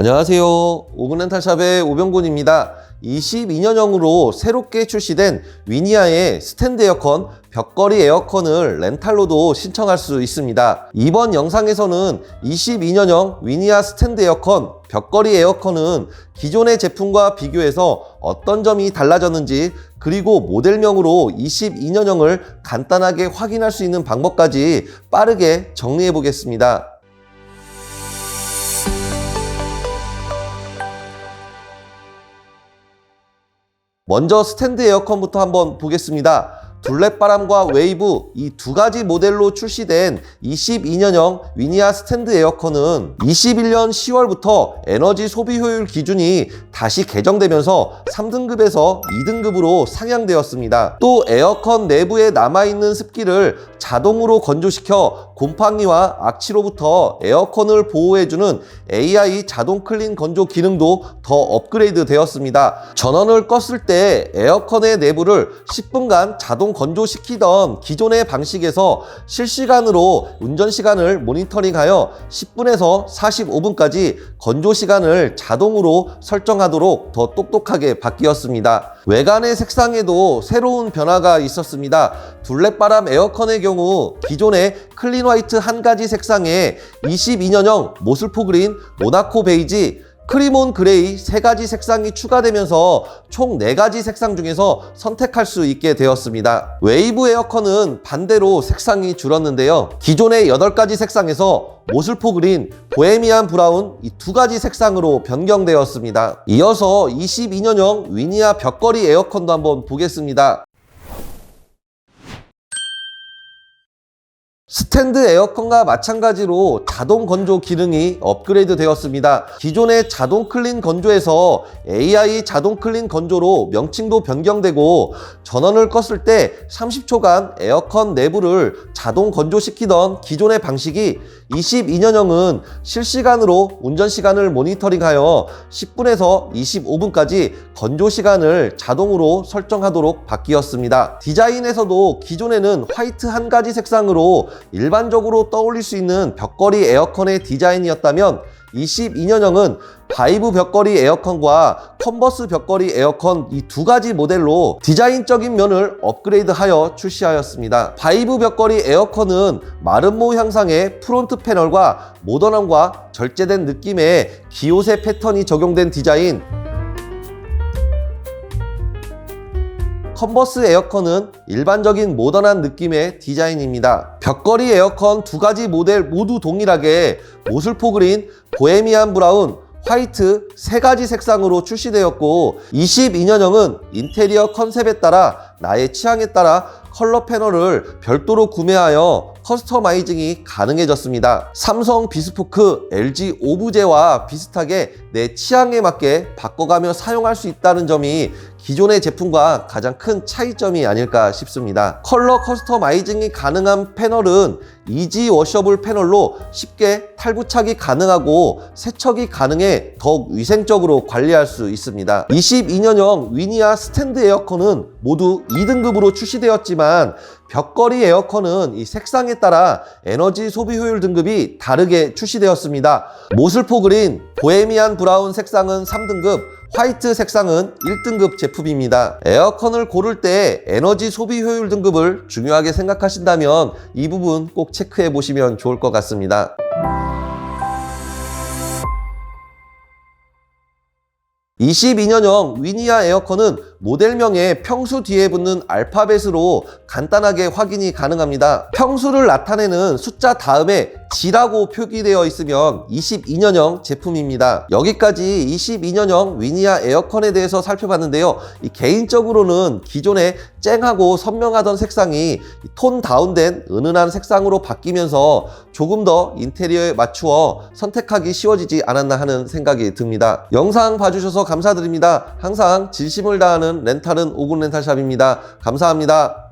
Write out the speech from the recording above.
안녕하세요. 오근렌탈샵의 오병곤입니다. 22년형으로 새롭게 출시된 위니아의 스탠드 에어컨 벽걸이 에어컨을 렌탈로도 신청할 수 있습니다. 이번 영상에서는 22년형 위니아 스탠드 에어컨 벽걸이 에어컨은 기존의 제품과 비교해서 어떤 점이 달라졌는지 그리고 모델명으로 22년형을 간단하게 확인할 수 있는 방법까지 빠르게 정리해 보겠습니다. 먼저 스탠드 에어컨부터 한번 보겠습니다. 둘레바람과 웨이브 이 두 가지 모델로 출시된 22년형 위니아 스탠드 에어컨은 21년 10월부터 에너지 소비 효율 기준이 다시 개정되면서 3등급에서 2등급으로 상향되었습니다. 또 에어컨 내부에 남아있는 습기를 자동으로 건조시켜 곰팡이와 악취로부터 에어컨을 보호해주는 AI 자동 클린 건조 기능도 더 업그레이드 되었습니다. 전원을 껐을 때 에어컨의 내부를 10분간 자동 건조시키던 기존의 방식에서 실시간으로 운전 시간을 모니터링하여 10분에서 45분까지 건조 시간을 자동으로 설정하도록 더 똑똑하게 바뀌었습니다. 외관의 색상에도 새로운 변화가 있었습니다. 둘레바람 에어컨의 경우 기존의 클린 화이트 한 가지 색상에 22년형 모슬포 그린, 모나코 베이지, 크리몬 그레이 세 가지 색상이 추가되면서 총 네 가지 색상 중에서 선택할 수 있게 되었습니다. 웨이브 에어컨은 반대로 색상이 줄었는데요. 기존의 8가지 색상에서 모슬포 그린, 보헤미안 브라운 이 두 가지 색상으로 변경되었습니다. 이어서 22년형 위니아 벽걸이 에어컨도 한번 보겠습니다. 스탠드 에어컨과 마찬가지로 자동 건조 기능이 업그레이드 되었습니다. 기존의 자동 클린 건조에서 AI 자동 클린 건조로 명칭도 변경되고 전원을 껐을 때 30초간 에어컨 내부를 자동 건조시키던 기존의 방식이 22년형은 실시간으로 운전 시간을 모니터링하여 10분에서 25분까지 건조 시간을 자동으로 설정하도록 바뀌었습니다. 디자인에서도 기존에는 화이트 한 가지 색상으로 일반적으로 떠올릴 수 있는 벽걸이 에어컨의 디자인이었다면 22년형은 바이브 벽걸이 에어컨과 컨버스 벽걸이 에어컨 이 두 가지 모델로 디자인적인 면을 업그레이드하여 출시하였습니다. 바이브 벽걸이 에어컨은 마름모 향상의 프론트 패널과 모던함과 절제된 느낌의 기호세 패턴이 적용된 디자인 컨버스 에어컨은 일반적인 모던한 느낌의 디자인입니다. 벽걸이 에어컨 두 가지 모델 모두 동일하게 모슬포 그린, 보헤미안 브라운, 화이트 세 가지 색상으로 출시되었고 22년형은 인테리어 컨셉에 따라 나의 취향에 따라 컬러 패널을 별도로 구매하여 커스터마이징이 가능해졌습니다. 삼성 비스포크, LG 오브제와 비슷하게 내 취향에 맞게 바꿔가며 사용할 수 있다는 점이 기존의 제품과 가장 큰 차이점이 아닐까 싶습니다. 컬러 커스터마이징이 가능한 패널은 이지 워셔블 패널로 쉽게 탈부착이 가능하고 세척이 가능해 더욱 위생적으로 관리할 수 있습니다. 22년형 위니아 스탠드 에어컨은 모두 2등급으로 출시되었지만 벽걸이 에어컨은 이 색상에 따라 에너지 소비 효율 등급이 다르게 출시되었습니다. 모슬포 그린, 보헤미안 브라운 색상은 3등급, 화이트 색상은 1등급 제품입니다. 에어컨을 고를 때 에너지 소비 효율 등급을 중요하게 생각하신다면 이 부분 꼭 체크해 보시면 좋을 것 같습니다. (22년형) 위니아 에어컨은 모델명에 평수 뒤에 붙는 알파벳으로 간단하게 확인이 가능합니다. 평수를 나타내는 숫자 다음에 G라고 표기되어 있으면 22년형 제품입니다. 여기까지 22년형 위니아 에어컨에 대해서 살펴봤는데요. 이 개인적으로는 기존에 쨍하고 선명하던 색상이 톤 다운된 은은한 색상으로 바뀌면서 조금 더 인테리어에 맞추어 선택하기 쉬워지지 않았나 하는 생각이 듭니다. 영상 봐주셔서 감사드립니다. 항상 진심을 다 하는 렌탈은 오군 렌탈샵입니다. 감사합니다.